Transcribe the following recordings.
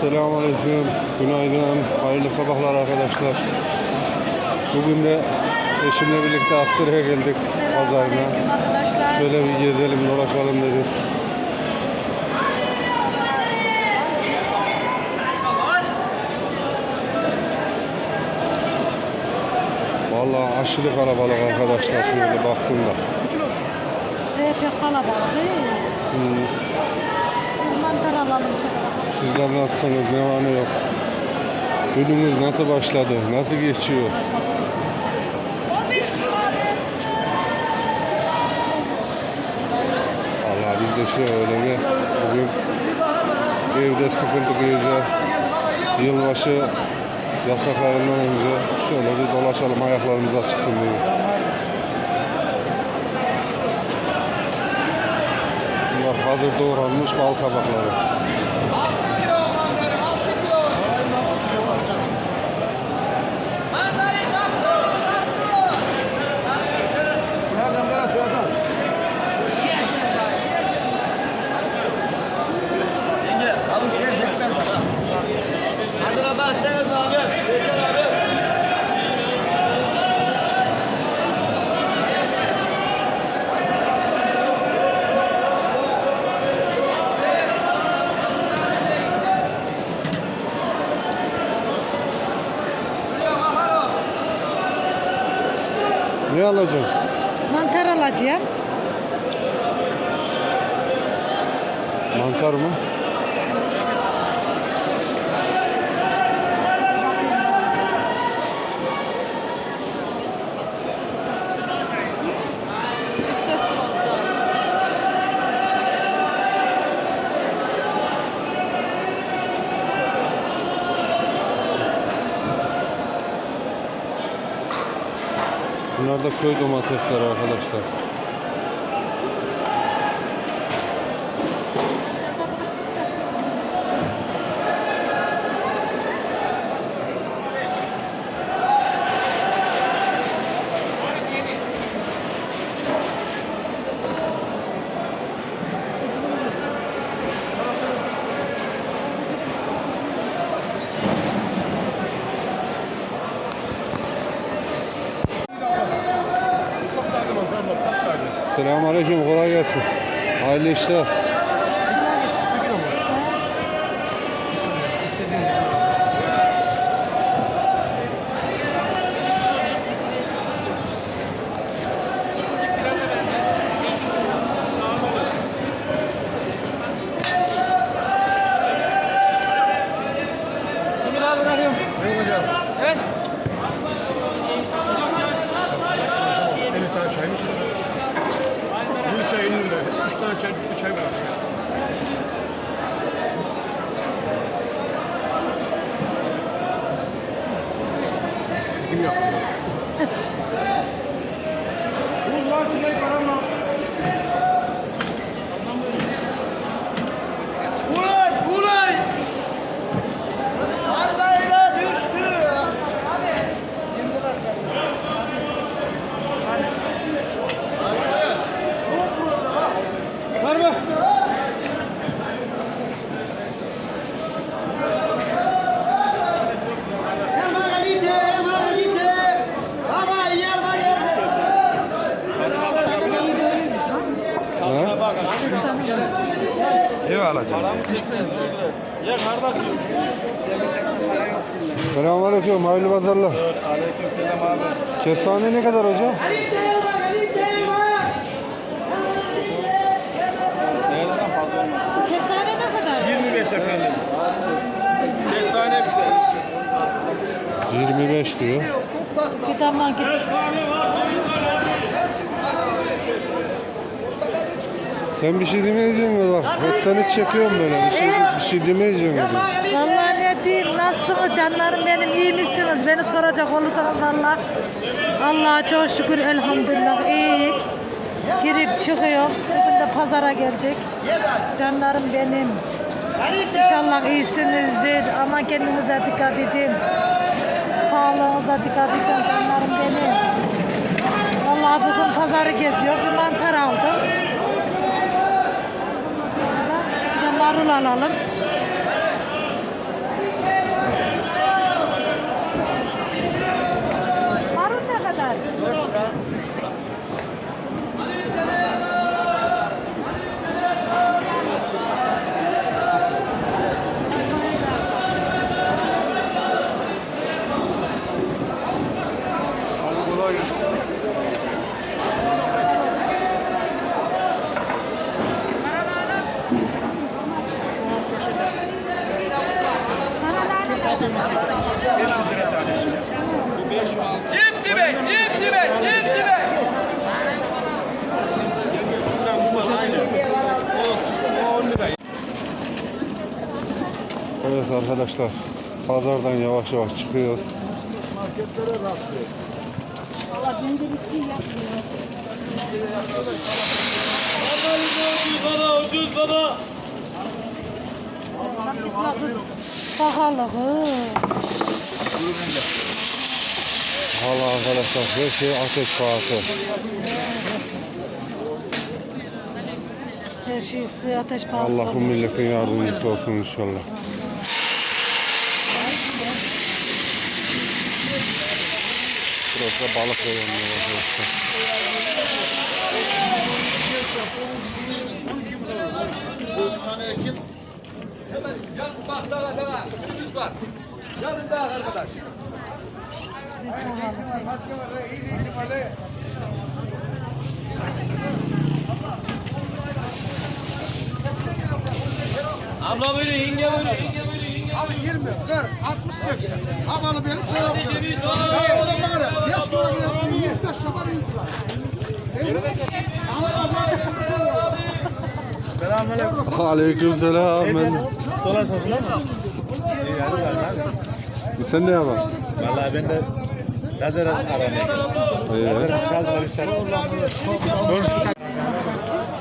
Selamünaleyküm, günaydın, hayırlı sabahlar arkadaşlar. Bugün de eşimle birlikte Aksaray'a geldik pazarına. Şöyle bir gezelim, dolaşalım dedik. Vallahi aşırı kalabalık arkadaşlar şöyle baktığımda. pek kalabalık? Hmm, Mantar alalım şöyle. Siz anlatsanız ne var ne yok. Gününüz nasıl başladı, nasıl geçiyor? Allah biz de şöyle bir bugün evde sıkıntı göreceğiz. Yılbaşı yasaklarından önce şöyle bir dolaşalım ayaklarımız açıksın diye. Bunlar hazır doğranmış bal kabakları. Yenge, avuç gel bekler bak ha. Hadi lan bak deniz abi. Bekler abi. Ne alacaksın? Mantar alacağım. Mantar mı? Bunlar da köy domatesleri arkadaşlar. Selamünaleyküm, kolay gelsin. Hayırlı işler. Ev alacağım. Ya kardeşim. Selamünaleyküm, hayırlı pazarlar. Aleyküm selam abi. Kestane ne kadar hocam? Nereden fazla olmaz? Kestane ne kadar? 25 efendim. Kestane bir de. 25 diyor. Bir damla git. Sen bir şey demeyeceksin mi bak? Hep seni çekiyorum böyle. Bir şey, bir şey demeyeceksin mi? Vallahi ne diyeyim nasılsınız canlarım benim iyi misiniz? Beni soracak olursanız valla. Allah'a çok şükür elhamdülillah iyi. Girip çıkıyor. Bugün de pazara geldik. Canlarım benim. İnşallah iyisinizdir. Ama kendinize dikkat edin. Sağlığınıza dikkat edin canlarım benim. Vallahi bugün pazarı geziyor. Bir mantar aldım. Marul alalım. Marul ne kadar? 4 lira, 3 lira. Evet arkadaşlar pazardan yavaş yavaş çıkıyor. Ucuz baba, ucuz baba. Bakalım. Valla arkadaşlar her şey ateş pahası. Her şeysi ateş pahası. Allah bu milletin yardımcısı olsun inşallah. Burası da balık reyonları arkadaşlar. Hemen yan var. Yanında arkadaş. Abla böyle, yenge böyle, yenge böyle, yenge Abi 20, 40, 60, 80. Havalı benim sana. Ceviz Ya o da bana 5 kilo bile 105 yapar 100 lira. Aleyküm selam. Dolar ben hadi. Sen ne yapalım? Vallahi ben de içeri.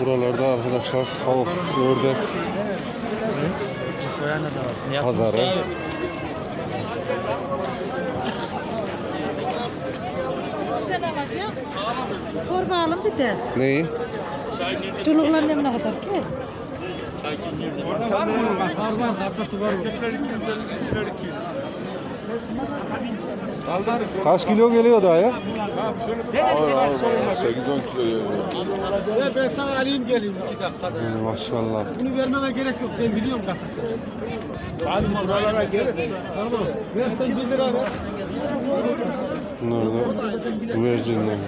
buralarda arkadaşlar tavuk, ördek pazarı. Korba alın bir de. Neyi? Çoluklar ne kadar ki? Kaç kilo geliyor daha ya? 8-10 kilo geliyor. Ya ben sana alayım geleyim 2 dakikada. Ee, Maşallah. Bunu vermeme gerek yok ben biliyorum kasası. Bazı buralara gel. Tamam. Ver sen 1 lira ver. Bunlar da güvercinler.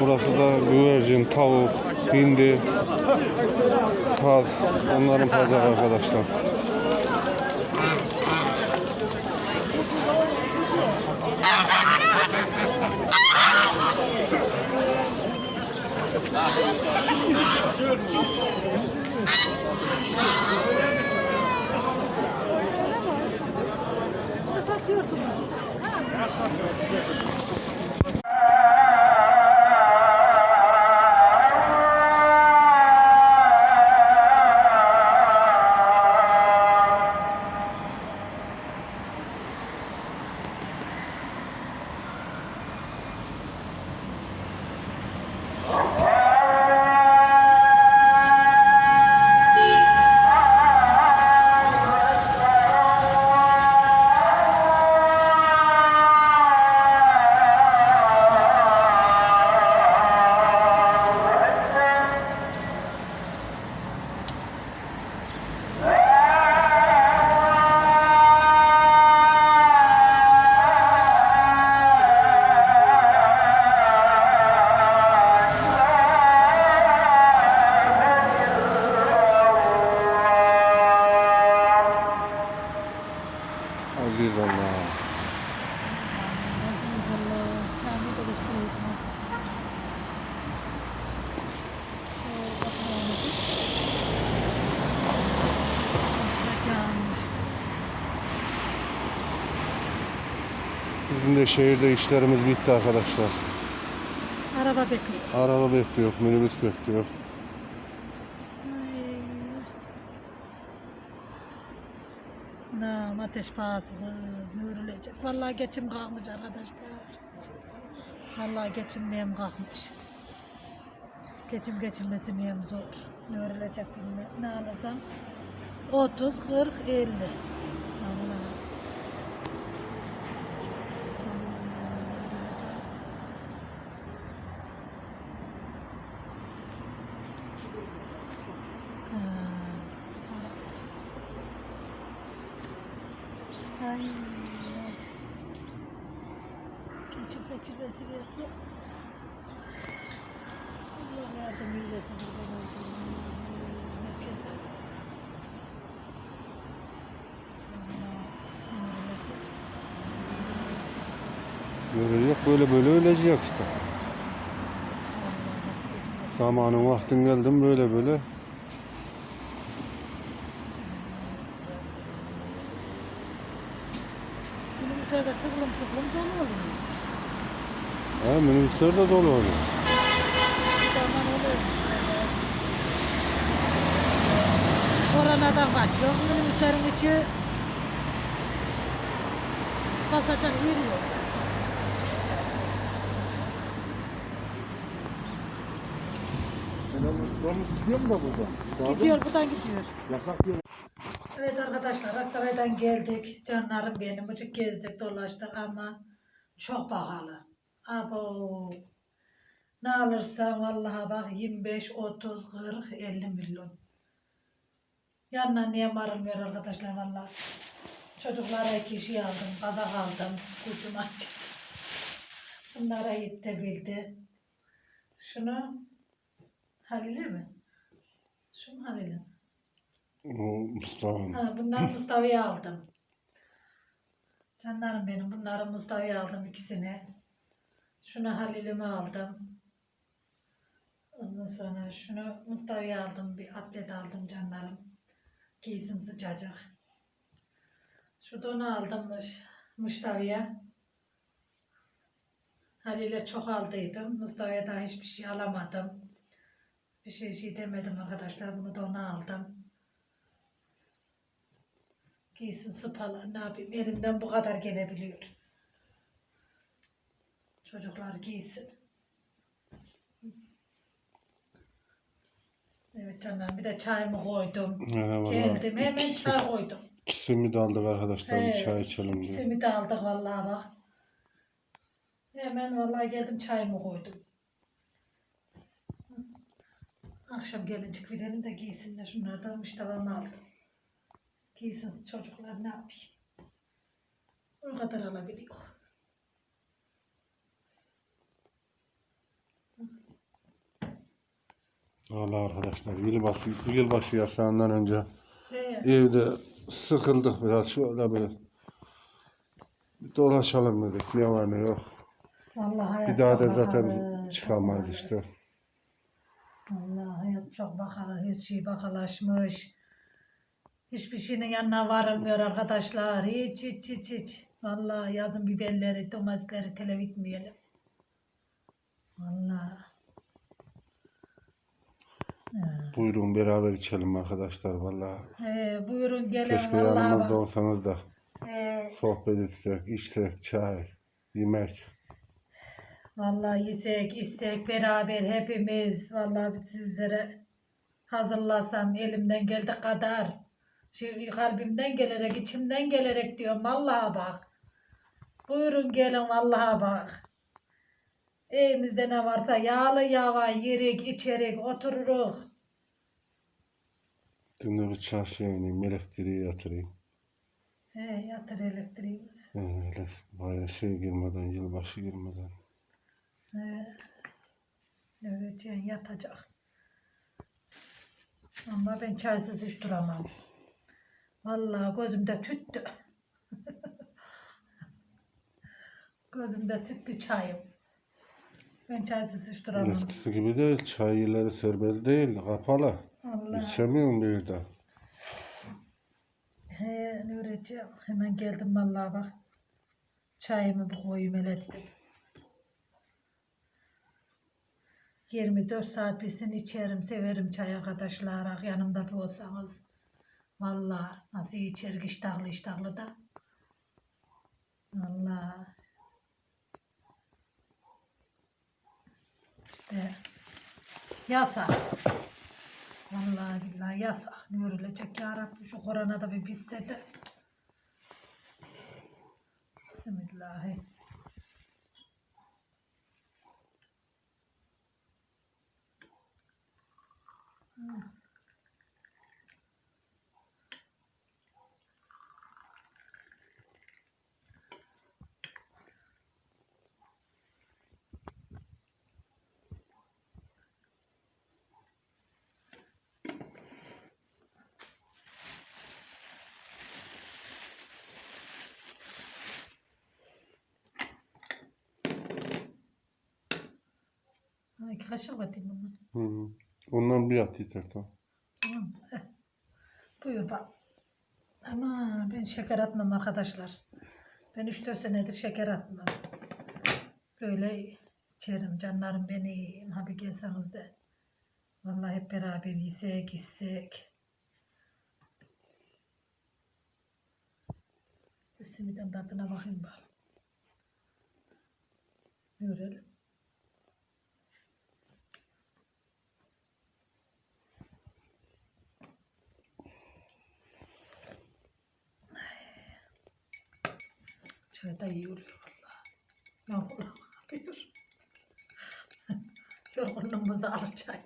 Burası da güvercin, tavuk, hindi, kaz, onların pazarı arkadaşlar. Satıyorsun. De şehirde işlerimiz bitti arkadaşlar. Araba bekliyor. Araba bekliyor, minibüs bekliyor. Nam ateş pahası kız. Nurilecek. Vallahi geçim kalkmış arkadaşlar. Vallahi geçimliğim kalkmış. Geçim geçilmesiyem zor. Nurilecek bilmem. Ne alırsam 30, 40, 50. Vallahi. Ha, Ay. Geçip geçirmesi gerekiyor. Allah yardım eylesin kurban olduğum herkese. Allah emanet Yok böyle böyle ölecek işte. Zamanın vaktin geldim böyle böyle. Günümüzlerde tıklım tıklım dolu oluyor. Ha, minibüsler de dolu oluyor. Zaman oluyormuş. Koronadan kaçıyor. Minibüslerin içi basacak yer yok. Dolmuş gidiyor mu da burada? Gidiyor buradan gidiyor. Yasak yok. Evet arkadaşlar Aksaray'dan geldik. Canlarım benim. Açık gezdik dolaştık ama çok pahalı. Abo. Ne alırsan vallahi bak 25, 30, 40, 50 milyon. Yanına niye varılmıyor arkadaşlar vallahi. Çocuklara iki şey aldım, kazak aldım, kucum açtım. Bunlara yetebildi. Şunu Halil'e mi? Şunu Halil'e. O Mustafa'nın. Ha, bunları Mustafa'ya aldım. Canlarım benim. Bunları Mustafa'ya aldım ikisini. Şunu Halil'ime aldım. Ondan sonra şunu Mustafa'ya aldım. Bir atlet aldım canlarım. Giysin sıcacık. Şu donu aldım Mustafa'ya. Halil'e çok aldıydım. Mustafa'ya da hiçbir şey alamadım. Bir şey şey demedim arkadaşlar. Bunu da ona aldım. Giysin sıpalar ne yapayım elimden bu kadar gelebiliyor. Çocuklar giysin. Evet canım bir de çayımı koydum. Vallahi. Geldim hemen çay koydum. Simit aldık arkadaşlar bir He, çay içelim diye. Simit aldık vallahi bak. Hemen vallahi geldim çayımı koydum. Akşam gelincik verelim de giysinler şunlardan Mustafa'mı aldım. Giysin çocuklar ne yapayım. O kadar alabiliyor. Valla arkadaşlar yılbaşı, yılbaşı yasağından önce He, evde sıkıldık biraz şöyle bir bir dolaşalım dedik ne var ne yok. vallahi Bir daha da zaten pahalı. işte. Hayat çok bakalı, her şey bakalaşmış. Hiçbir şeyin yanına varılmıyor arkadaşlar. Hiç hiç hiç hiç. Vallahi yazın biberleri, domatesleri telef etmeyelim. Vallahi. Buyurun beraber içelim arkadaşlar valla. He, buyurun gelin Keşke vallahi. yanımızda bak. olsanız da He, sohbet etsek, içsek, çay, yemek. Vallahi yesek, istek beraber hepimiz. Vallahi sizlere hazırlasam elimden geldiği kadar. Şey, kalbimden gelerek, içimden gelerek diyorum. Vallahi bak. Buyurun gelin vallahi bak. Evimizde ne varsa yağlı yava yerik, içerik, otururuk. Dün bir çarşıya ineyim, elektriği yatırayım. He, yatır elektriğimiz. Öyle bayağı şey girmeden, yılbaşı girmeden. Evet yani yatacak. Ama ben çaysız hiç duramam. Vallahi gözümde tüttü. gözümde tüttü çayım. Ben çaysız hiç duramam. Eskisi gibi değil, çay yerleri serbest değil, kapalı. Allah. İçemiyorum bir de. He ne. Hemen geldim vallahi bak. Çayımı bu koyayım elettim. 24 saat bitsin içerim, severim çay arkadaşlar. Yanımda bir olsanız. Vallahi nasıl içerik iştahlı iştahlı da. Vallahi. İşte yasak. Vallahi billahi yasak. Ne örülecek ya Rabbi şu koronada bir bitse de. Bismillahirrahmanirrahim. Mmh. Ay, kaşar batayım Ondan bir at yeter tamam. Buyur bak. Ama ben şeker atmam arkadaşlar. Ben 3-4 senedir şeker atmam. Böyle içerim canlarım benim. Abi gelseniz de. Vallahi hep beraber yesek içsek. Simitten tadına bakayım bak. Görelim. Çay da iyi oluyor valla. Yorgunluğum alıyor. Yorgunluğumuzu öpeyim.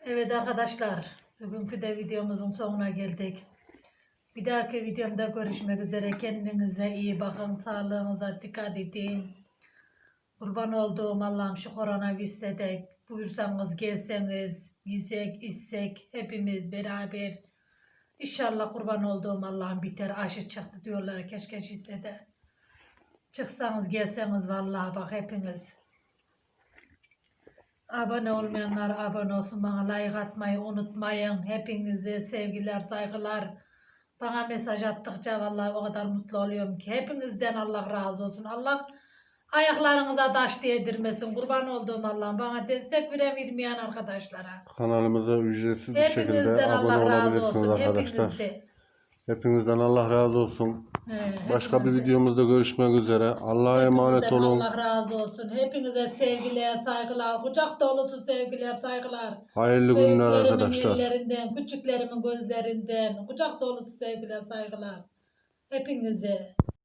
Evet arkadaşlar, bugünkü de videomuzun sonuna geldik. Bir dahaki videomda görüşmek üzere. Kendinize iyi bakın. Sağlığınıza dikkat edin. Kurban olduğum Allah'ım şu koronavirüste de buyursanız gelseniz, yesek, içsek hepimiz beraber. İnşallah kurban olduğum Allah'ım biter. Aşı çıktı diyorlar. Keşke işte de. Çıksanız gelseniz vallahi bak hepiniz. Abone olmayanlar abone olsun. Bana like atmayı unutmayın. Hepinize sevgiler, saygılar. Bana mesaj attıkça vallahi o kadar mutlu oluyorum ki. Hepinizden Allah razı olsun. Allah ayaklarınıza taş değdirmesin. Kurban olduğum Allah'ım. Bana destek vermeyen arkadaşlara. Kanalımıza ücretsiz bir şekilde Hepinizden abone Allah razı olabilirsiniz olsun. arkadaşlar. Hepinizde. Hepinizden Allah razı olsun. He, Başka bir videomuzda görüşmek üzere. Allah'a emanet Hepinizden olun. Allah razı olsun. Hepinize sevgiler, saygılar. Kucak dolusu sevgiler, saygılar. Hayırlı günler Büyüklerimin arkadaşlar. ellerinden, küçüklerimin gözlerinden, kucak dolusu sevgiler, saygılar. Hepinize.